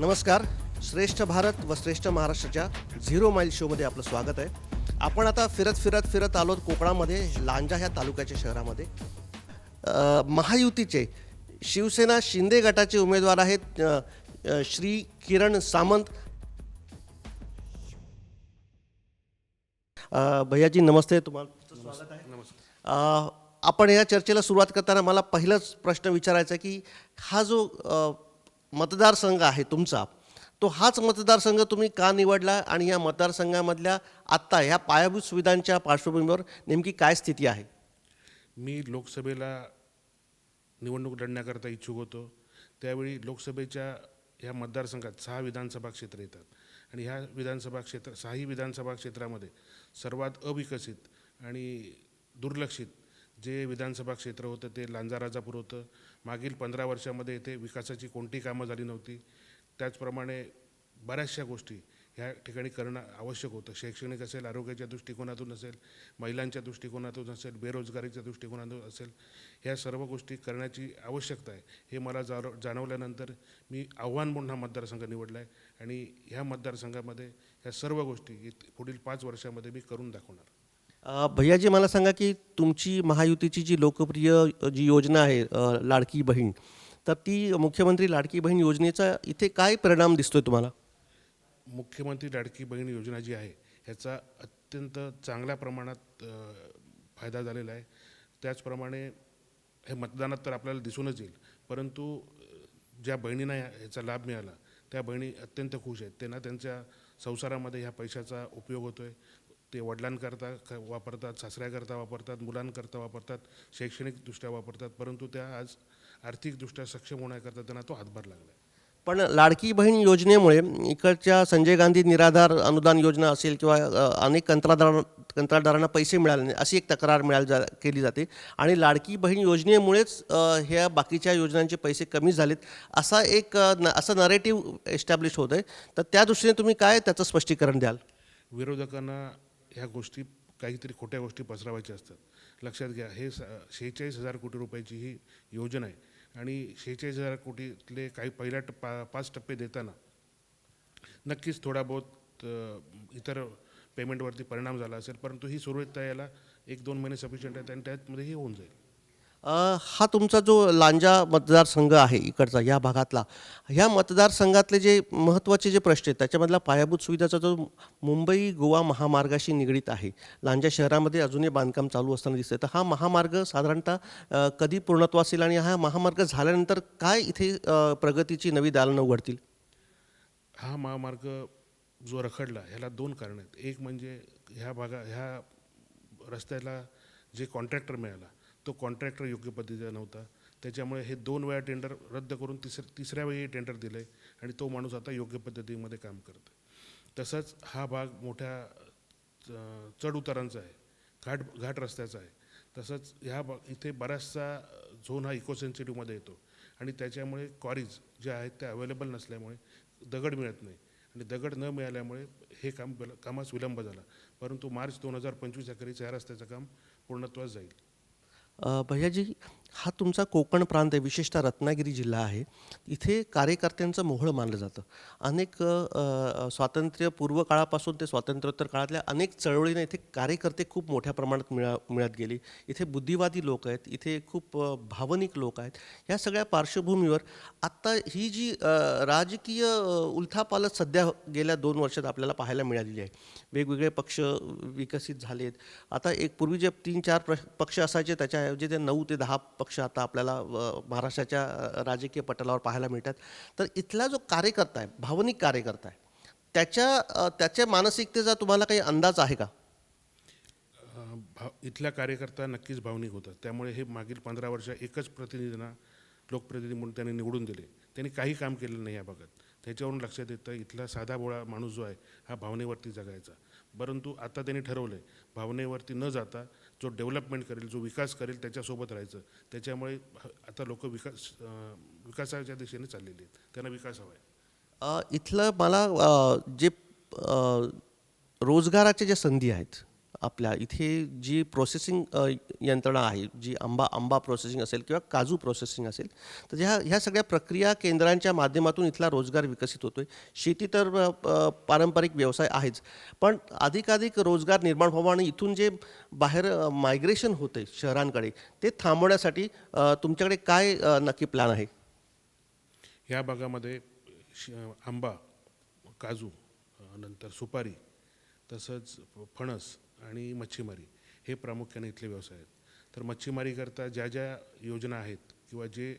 नमस्कार. श्रेष्ठ भारत व श्रेष्ठ महाराष्ट्राच्या झिरो माईल शोमध्ये आपलं स्वागत आहे. आपण आता फिरत फिरत फिरत आलो कोकणामध्ये लांजा ह्या तालुक्याच्या शहरामध्ये. महायुतीचे शिवसेना शिंदे गटाचे उमेदवार आहेत श्री किरण सामंत. भैयाजी नमस्ते तुम्हाला स्वागत आहे. अ, आपण या चर्चेला सुरुवात करताना मला पहिलाच प्रश्न विचारायचा की हा जो मतदारसंघ आहे तुमचा तो हाच मतदारसंघ तुम्ही का निवडला आणि या मतदारसंघामधल्या आत्ता ह्या पायाभूत सुविधांच्या पार्श्वभूमीवर नेमकी काय स्थिती आहे? मी लोकसभेला निवडणूक लढण्याकरता इच्छुक होतो. त्यावेळी लोकसभेच्या ह्या मतदारसंघात सहा विधानसभा क्षेत्र येतात आणि ह्या विधानसभा क्षेत्र सहाही विधानसभा क्षेत्रामध्ये सर्वात अविकसित आणि दुर्लक्षित जे विधानसभा क्षेत्र होतं ते लांजाराजापूर होतं. मागील पंधरा वर्षामध्ये इथे विकासाची कोणती कामं झाली नव्हती. त्याचप्रमाणे बऱ्याचशा गोष्टी ह्या ठिकाणी करणं आवश्यक होतं. शैक्षणिक असेल आरोग्याच्या दृष्टिकोनातून असेल महिलांच्या दृष्टिकोनातून असेल बेरोजगारीच्या दृष्टिकोनातून असेल ह्या सर्व गोष्टी करण्याची आवश्यकता आहे. हे मला जाव जाणवल्यानंतर मी आव्हान म्हणून हा मतदारसंघ निवडला आहे आणि ह्या मतदारसंघामध्ये ह्या सर्व गोष्टी पुढील पाच वर्षामध्ये मी करून दाखवणार. भैयाजी मला सांगा की तुमची महायुतीची जी लोकप्रिय जी योजना आहे लाडकी बहीण तर ती मुख्यमंत्री लाडकी बहीण योजनेचा इथे काय परिणाम दिसतोय तुम्हाला? मुख्यमंत्री लाडकी बहीण योजना जी आहे ह्याचा अत्यंत चांगल्या प्रमाणात फायदा झालेला आहे. त्याचप्रमाणे हे मतदानात तर आपल्याला दिसूनच येईल परंतु ज्या बहिणींना ह्याचा लाभ मिळाला त्या बहिणी अत्यंत खुश आहेत. त्यांना त्यांच्या संसारामध्ये ह्या पैशाचा उपयोग होतो आहे ते वडिलांकरता क- वापरतात सासऱ्याकरता वापरतात मुलांकरता वापरतात शैक्षणिकदृष्ट्या वापरतात परंतु त्या आज आर्थिकदृष्ट्या सक्षम होण्याकरता त्यांना तो हातभार लागला आहे पण लाडकी बहीण योजनेमुळे इकडच्या संजय गांधी निराधार अनुदान योजना असेल किंवा अनेक कंत्राटदार कंत्राटदारांना पैसे मिळाले नाही अशी एक तक्रार मिळाली जा केली जाते. आणि लाडकी बहीण योजनेमुळेच ह्या बाकीच्या योजनांचे पैसे कमी झालेत असा एक न- असं नरेटिव्ह एस्टॅब्लिश होत आहे तर त्या दृष्टीने तुम्ही काय त्याचं स्पष्टीकरण द्याल? विरोधकांना ह्या गोष्टी काहीतरी खोट्या गोष्टी पसरवायच्या असतात. लक्षात घ्या हे शेहेचाळीस हजार कोटी रुपयाची ही योजना आहे. आणि शेहेचाळीस हजार कोटीतले काही पहिल्या टप्पा पाच टप्पे देताना नक्कीच थोडा बहुत इतर पेमेंटवरती परिणाम झाला असेल परंतु ही सुरळीतता याला एक दोन महिने सफिशियंट आहेत आणि त्यातमध्ये हे होऊन जाईल. हा तुमचा जो लांजा मतदारसंघ आहे इकडचा या भागातला ह्या मतदारसंघातले जे महत्त्वाचे जे प्रश्न आहेत त्याच्यामधला पायाभूत सुविधाचा जो मुंबई गोवा महामार्गाशी निगडीत आहे लांजा शहरामध्ये अजूनही बांधकाम चालू असताना दिसतंय तर हा महामार्ग साधारणतः कधी पूर्णत्वा असेल आणि हा महामार्ग झाल्यानंतर काय इथे प्रगतीची नवी दालनं उघडतील? हा महामार्ग जो रखडला ह्याला दोन कारणं आहेत. एक म्हणजे ह्या भागा ह्या रस्त्याला जे कॉन्ट्रॅक्टर मिळाला तो कॉन्ट्रॅक्टर योग्य पद्धतीचा नव्हता. त्याच्यामुळे हे दोन वेळा टेंडर रद्द करून तिसर तिसऱ्या वेळी टेंडर दिलं आहे आणि तो माणूस आता योग्य पद्धतीमध्ये काम करतो तसंच हा भाग मोठ्या अं, चढ उतारांचा आहे. घाट घाट रस्त्याचा आहे. तसंच ह्या भाग इथे बराचसा झोन हा इको येतो. आणि त्याच्यामुळे क्वारीज ज्या आहेत त्या अवेलेबल नसल्यामुळे दगड मिळत नाही. आणि दगड न मिळाल्यामुळे हे काम कामास विलंब झाला. परंतु मार्च दोन हजार पंचवीस अखेरीस ह्या रस्त्याचं काम पूर्णत्वास जाईल. भैया भैयाजी हा तुमचा कोकण प्रांत आहे विशेषतः रत्नागिरी जिल्हा आहे. इथे कार्यकर्त्यांचं मोहळ मानलं जातं. अनेक स्वातंत्र्यपूर्व काळापासून ते स्वातंत्र्योत्तर काळातल्या अनेक चळवळीने इथे कार्यकर्ते खूप मोठ्या प्रमाणात मिळा मिळत गेले. इथे बुद्धिवादी लोक आहेत इथे खूप भावनिक लोक आहेत. ह्या सगळ्या पार्श्वभूमीवर आत्ता ही जी राजकीय उलथापालत सध्या गेल्या दोन वर्षात आपल्याला पाहायला मिळालेली आहे. वेगवेगळे पक्ष विकसित झालेत. आता एक पूर्वी जे तीन चार प्र पक्ष असायचे त्याच्याऐवजी ते नऊ ते दहा पक्ष आता आपल्याला महाराष्ट्राच्या राजकीय पटलावर पाहायला मिळतात. तर इथला जो कार्यकर्ता आहे भावनिक कार्यकर्ता आहे त्याच्या त्याच्या मानसिकतेचा तुम्हाला काही अंदाज आहे का? भाव इथल्या कार्यकर्ता नक्कीच भावनिक होतात. त्यामुळे हे मागील पंधरा वर्ष एकच प्रतिनिधींना लोकप्रतिनिधी म्हणून त्यांनी निवडून दिले. त्यांनी काही काम केलेलं नाही या भागात. त्याच्यावरून लक्षात येतं इथला साधा बोळा माणूस जो आहे हा भावनेवरती जगायचा. परंतु आता त्यांनी ठरवलं आहे भावनेवरती न जाता जो डेव्हलपमेंट करेल जो विकास करेल त्याच्यासोबत राहायचं. त्याच्यामुळे ह- आता लोक विकास विकासाच्या दिशेने चाललेली आहेत. त्यांना विकास हवा आहे इथलं मला जे रोजगाराच्या ज्या संधी आहेत आपल्या इथे जी प्रोसेसिंग यंत्रणा आहे जी आंबा आंबा प्रोसेसिंग असेल किंवा काजू प्रोसेसिंग असेल तर ह्या ह्या सगळ्या प्रक्रिया केंद्रांच्या माध्यमातून इथला रोजगार विकसित होतोय. शेती तर प- पारंपरिक व्यवसाय आहेच पण अधिकाधिक रोजगार निर्माण व्हावा आणि इथून जे बाहेर मायग्रेशन होते शहरांकडे ते थांबवण्यासाठी तुमच्याकडे काय नक्की प्लॅन आहे? ह्या भागामध्ये श आंबा काजू नंतर सुपारी तसंच फणस आणि मच्छीमारी हे प्रामुख्याने इथले व्यवसाय आहेत. तर मच्छीमारीकरता ज्या ज्या योजना आहेत किंवा जे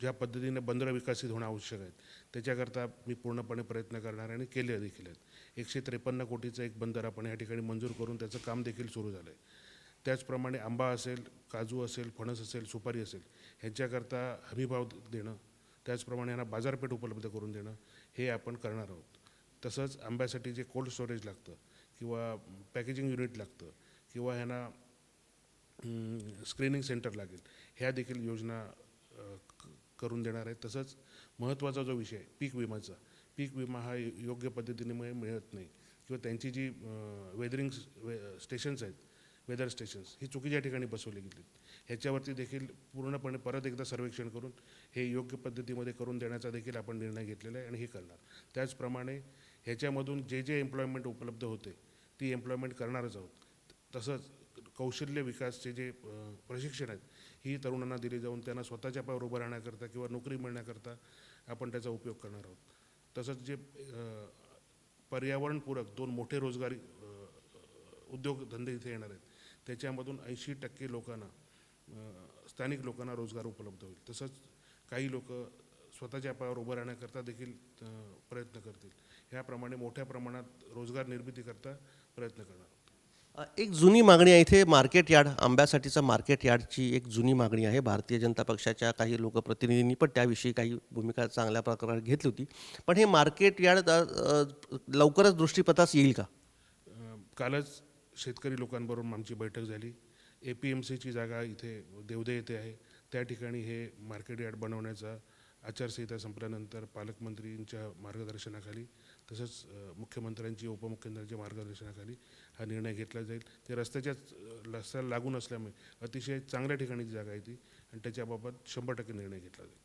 ज्या पद्धतीने बंदरं विकसित होणं आवश्यक आहेत त्याच्याकरता मी पूर्णपणे प्रयत्न करणार आणि केले देखील आहेत. एकशे त्रेपन्न कोटीचं एक बंदर आपण या ठिकाणी मंजूर करून त्याचं काम देखील सुरू झालं आहे त्याचप्रमाणे आंबा असेल काजू असेल फणस असेल सुपारी असेल ह्यांच्याकरता हमीभाव देणं त्याचप्रमाणे यांना बाजारपेठ उपलब्ध करून देणं हे आपण करणार आहोत. तसंच आंब्यासाठी जे कोल्ड स्टोरेज लागतं किंवा पॅकेजिंग युनिट लागतं किंवा ह्यांना स्क्रीनिंग सेंटर लागेल ह्या देखील योजना करून देणार आहेत. तसंच महत्त्वाचा जो विषय पीक विमाचा पीक विमा हा योग्य पद्धतीने मिळत नाही. किंवा त्यांची जी वेदरिंग स्टेशन्स आहेत वेदर स्टेशन्स ही चुकीच्या ठिकाणी बसवली गेली ह्याच्यावरती देखील पूर्णपणे परत एकदा सर्वेक्षण करून हे योग्य पद्धतीमध्ये करून देण्याचा देखील आपण निर्णय घेतलेला आहे आणि हे करणार. त्याचप्रमाणे ह्याच्यामधून जे जे एम्प्लॉयमेंट उपलब्ध होते ती एम्प्लॉयमेंट करणारच आहोत. तसंच कौशल्य विकासचे जे प्रशिक्षण आहेत ही तरुणांना दिली जाऊन त्यांना स्वतःच्या पायावर उभं राहण्याकरता किंवा नोकरी मिळण्याकरता आपण त्याचा उपयोग करणार आहोत. तसंच जे पर्यावरणपूरक दोन मोठे रोजगारी उद्योगधंदे इथे येणार आहेत त्याच्यामधून ऐंशी टक्के लोकांना स्थानिक लोकांना रोजगार उपलब्ध होईल. तसंच काही लोक स्वतःच्या पायावर उभं राहण्याकरता देखील प्रयत्न करतील. ह्याप्रमाणे मोठ्या प्रमाणात रोजगार निर्मितीकरता प्रयत्न करणार एक जुनी मागणी आहे इथे मार्केट यार्ड आंब्यासाठीचं मार्केट यार्डची एक जुनी मागणी आहे. भारतीय जनता पक्षाच्या काही लोकप्रतिनिधींनी पण त्याविषयी काही भूमिका चांगल्या प्रकारे घेतली होती. पण हे मार्केट यार्ड लवकरच दृष्टीपथास येईल का? कालच शेतकरी लोकांबरोबर आमची बैठक झाली. ए पी एम सीची जागा इथे देवदे येथे आहे. त्या ठिकाणी हे मार्केट यार्ड बनवण्याचा आचारसंहिता संपल्यानंतर पालकमंत्रींच्या मार्गदर्शनाखाली तसंच मुख्यमंत्र्यांची उपमुख्यमंत्र्यांच्या मार्गदर्शनाखाली हा निर्णय घेतला जाईल. ते रस्त्याच्याच रस्त्याला लागून असल्यामुळे अतिशय चांगल्या ठिकाणी जागा आहे ती आणि त्याच्याबाबत शंभर टक्के निर्णय घेतला जाईल.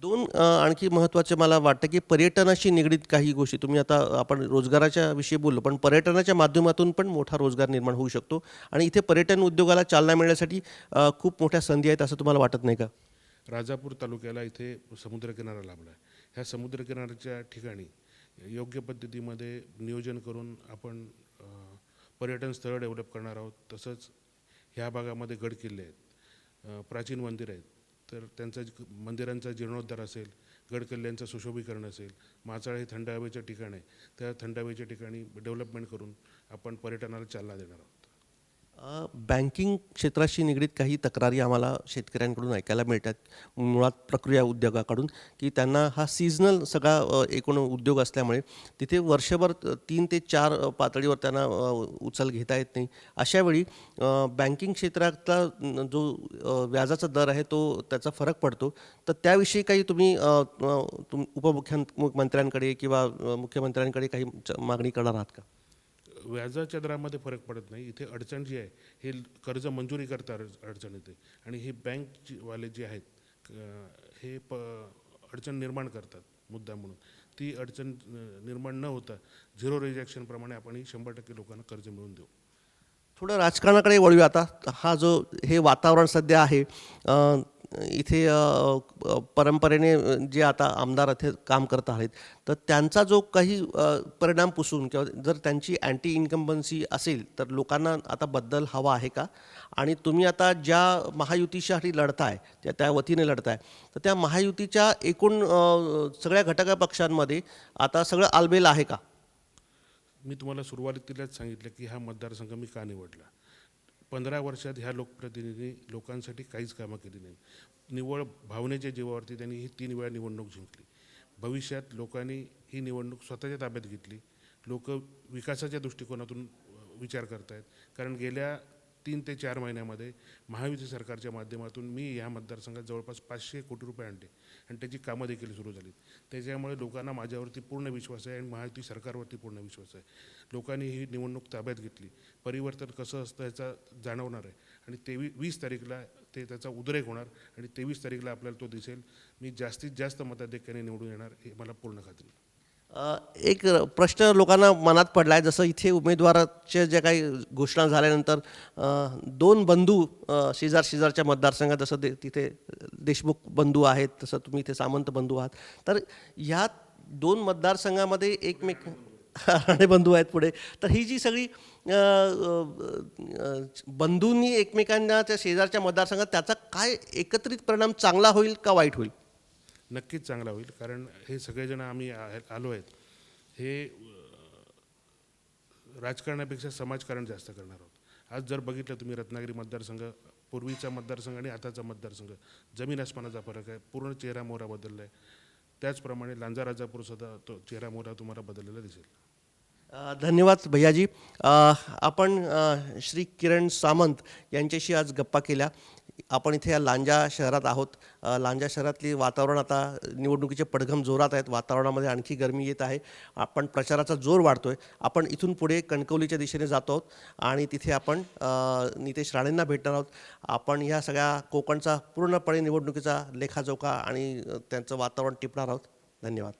दोन आणखी महत्त्वाचे मला वाटतं की पर्यटनाशी निगडीत काही गोष्टी तुम्ही आता आपण रोजगाराच्या विषयी बोललो पण पर्यटनाच्या माध्यमातून पण मोठा रोजगार निर्माण होऊ शकतो आणि इथे पर्यटन उद्योगाला चालना मिळण्यासाठी खूप मोठ्या संधी आहेत असं तुम्हाला वाटत नाही का? राजापूर तालुक्याला इथे समुद्रकिनारा लाभला आहे ह्या समुद्रकिनाऱ्याच्या ठिकाणी योग्य पद्धतीमध्ये नियोजन करून आपण पर्यटन स्थळं डेव्हलप करणार आहोत. तसंच ह्या भागामध्ये गड किल्ले आहेत प्राचीन मंदिर आहेत. तर त्यांचा मंदिरांचा जीर्णोद्धार असेल गडकिल्ल्यांचं सुशोभीकरण असेल माचाळ हे थंड हवेचं ठिकाण आहे. त्या थंड हवेच्या ठिकाणी डेव्हलपमेंट करून आपण पर्यटनाला चालना देणार आहोत. बँकिंग क्षेत्राशी निगडीत काही तक्रारी आम्हाला शेतकऱ्यांकडून ऐकायला मिळतात. मुळात प्रक्रिया उद्योगाकडून की त्यांना हा सीझनल सगळा एकूण उद्योग असल्यामुळे तिथे वर्षभर तीन ते चार पातळीवर त्यांना उचल घेता येत नाही. अशावेळी बँकिंग क्षेत्रातला जो व्याजाचा दर आहे तो त्याचा फरक पडतो. तर त्याविषयी काही तुम्ही तुम उपमुख्यमंत्र्यांकडे किंवा मुख्यमंत्र्यांकडे काही च- मागणी करणार आहात का? व्याजाच्या दरामध्ये फरक पडत नाही. इथे अडचण जी आहे हे कर्ज मंजुरी करता अड- अडचण येते. आणि हे बँक जे आहेत हे प अडचण निर्माण करतात मुद्दा म्हणून. ती अडचण निर्माण न होता झिरो रिजेक्शनप्रमाणे आपण ही शंभर टक्के लोकांना कर्ज मिळवून देऊ. थोडं राजकारणाकडे वळूया आता. हा जो हे वातावरण सध्या आहे इथे परंपरेने जे आता आमदार इथे काम करत आहेत तर त्यांचा जो काही परिणाम पुसून किंवा जर त्यांची अँटी इन्कम्बन्सी असेल तर लोकांना आता बदल हवा आहे का? आणि तुम्ही आता ज्या महायुतीसाठी लढताय त्या त्या वतीने लढताय तर त्या महायुतीच्या एकूण सगळ्या घटक पक्षांमध्ये आता सगळं आलबेल आहे का? मी तुम्हाला सुरुवातीलाच सांगितलं की हा मतदारसंघ मी का निवडला? पंधरा वर्षात ह्या लोकप्रतिनिधी लोकांसाठी काहीच कामं केली नाही निव्वळ भावनेच्या जीवावरती त्यांनी ही तीन वेळा निवडणूक जिंकली. भविष्यात लोकांनी ही निवडणूक स्वतःच्या ताब्यात घेतली. लोक विकासाच्या दृष्टिकोनातून विचार करत आहेत कारण गेल्या तीन ते चार महिन्यामध्ये महायुती सरकारच्या माध्यमातून मी या मतदारसंघात जवळपास पाचशे कोटी रुपये आणले. आणि त्याची कामं देखील सुरू झाली त्याच्यामुळे लोकांना माझ्यावरती पूर्ण विश्वास आहे आणि महायुती सरकारवरती पूर्ण विश्वास आहे. लोकांनी ही निवडणूक ताब्यात घेतली. परिवर्तन कसं असतं याचा जाणवणार आहे. आणि तेवी वीस तारीखला ते त्याचा उद्रेक होणार आणि तेवीस तारीखला आपल्याला तो दिसेल. मी जास्तीत जास्त मताधिक्याने निवडून येणार हे मला पूर्ण खात्री एक प्रश्न लोकांना मनात पडला आहे जसं इथे उमेदवाराच्या ज्या काही घोषणा झाल्यानंतर दोन बंधू शेजार शेजारच्या मतदारसंघात जसं ते तिथे देशमुख बंधू आहेत तसं तुम्ही इथे सामंत बंधू आहात. तर ह्या दोन मतदारसंघामध्ये एकमेक राणे बंधू आहेत पुढे. तर ही जी सगळी बंधूंनी एकमेकांना त्या शेजारच्या मतदारसंघात त्याचा काय एकत्रित परिणाम चांगला होईल का वाईट होईल? नक्कीच चांगला होईल. कारण हे सगळेजण आम्ही आ- आलो आहेत. हे राजकारणापेक्षा समाजकारण जास्त करणार आहोत. आज जर बघितलं तुम्ही रत्नागिरी मतदारसंघ पूर्वीचा मतदारसंघ आणि आताचा मतदारसंघ जमीन आसमानाचा फरक आहे पूर्ण चेहरा मोहरा बदलला आहे त्याचप्रमाणे लांजा राजापूरसुद्धा तो चेहरा मोहरा तुम्हाला बदललेला दिसेल. धन्यवाद भैयाजी. आपण श्री किरण सामंत यांच्याशी आज गप्पा केल्या. आपण इथे या लांजा शहरात आहोत. लांजा शहरातली वातावरण आता निवडणुकीचे पडघम जोरात आहेत. वातावरणामध्ये आणखी गरमी येत आहे. आपण प्रचाराचा जोर वाढतो आहे आपण इथून पुढे कणकवलीच्या दिशेने जातो आहोत आणि तिथे आपण नितेश राणेंना भेटणार आहोत. आपण ह्या सगळ्या कोकणचा पूर्णपणे निवडणुकीचा लेखाजोखा आणि त्यांचं वातावरण टिपणार आहोत. धन्यवाद.